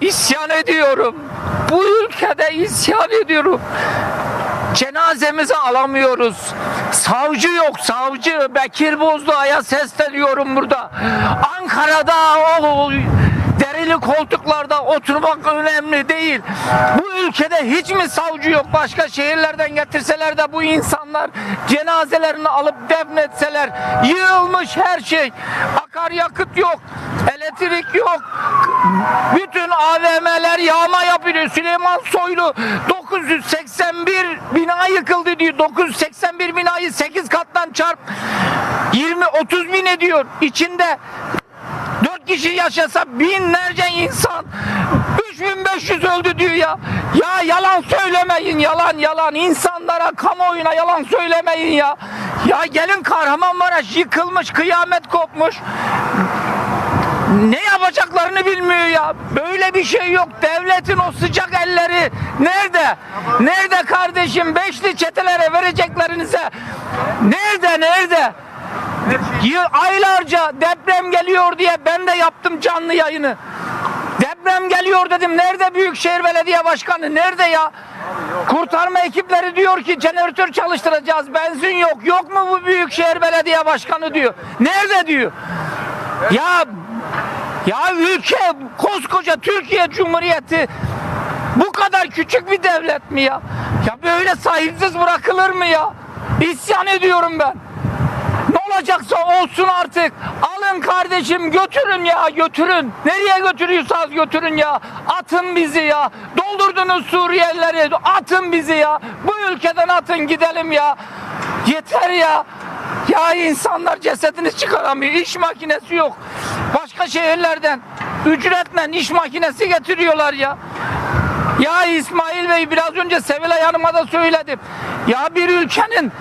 isyan ediyorum. Bu ülkede isyan ediyorum. Cenazemizi alamıyoruz. Savcı yok savcı. Bekir Bozdoğan'a sesleniyorum burada. Ankara'da o derili koltuklarda oturmak önemli değil. Bu ülkede hiç mi savcı yok? Başka şehirlerden getirseler de bu insanlar cenazelerini alıp defnetseler. Yığılmış her şey. Akaryakıt yok. Elektrik yok. Bütün AVM'ler yağma yapıyor. Süleyman Soylu 981 bina yıkıldı diyor. 981 binayı 8 kattan çarp 20-30 bin ediyor. İçinde 4 kişi yaşasa binlerce insan 3500 öldü diyor ya. Ya yalan söylemeyin yalan yalan. insanlara kamuoyuna yalan söylemeyin ya. Ya gelin Kahramanmaraş yıkılmış kıyamet kopmuş. Ne yapacaklarını bilmiyor ya. Böyle bir şey yok. Devletin o sıcak elleri nerede? Nerede kardeşim? Beşli çetelere vereceklerinize. Nerede? Nerede? Aylarca deprem geliyor diye ben de yaptım canlı yayını. Deprem geliyor dedim. Nerede Büyükşehir Belediye Başkanı? Nerede ya? Kurtarma ekipleri diyor ki jeneratör çalıştıracağız. Benzin yok. Yok mu bu Büyükşehir Belediye Başkanı diyor. Nerede diyor. Ya ya ülke koskoca Türkiye Cumhuriyeti bu kadar küçük bir devlet mi ya? Ya böyle sahipsiz bırakılır mı ya? İsyan ediyorum ben. Olacaksa olsun artık. Alın kardeşim götürün ya götürün. Nereye götürüyorsanız götürün ya. Atın bizi ya. Doldurdunuz Suriyelileri. Atın bizi ya. Bu ülkeden atın gidelim ya. Yeter ya. Ya insanlar cesedini çıkaramıyor. İş makinesi yok. Başka şehirlerden ücretle iş makinesi getiriyorlar ya. Ya İsmail Bey biraz önce Sevilay Hanım'a da söyledim. Ya bir ülkenin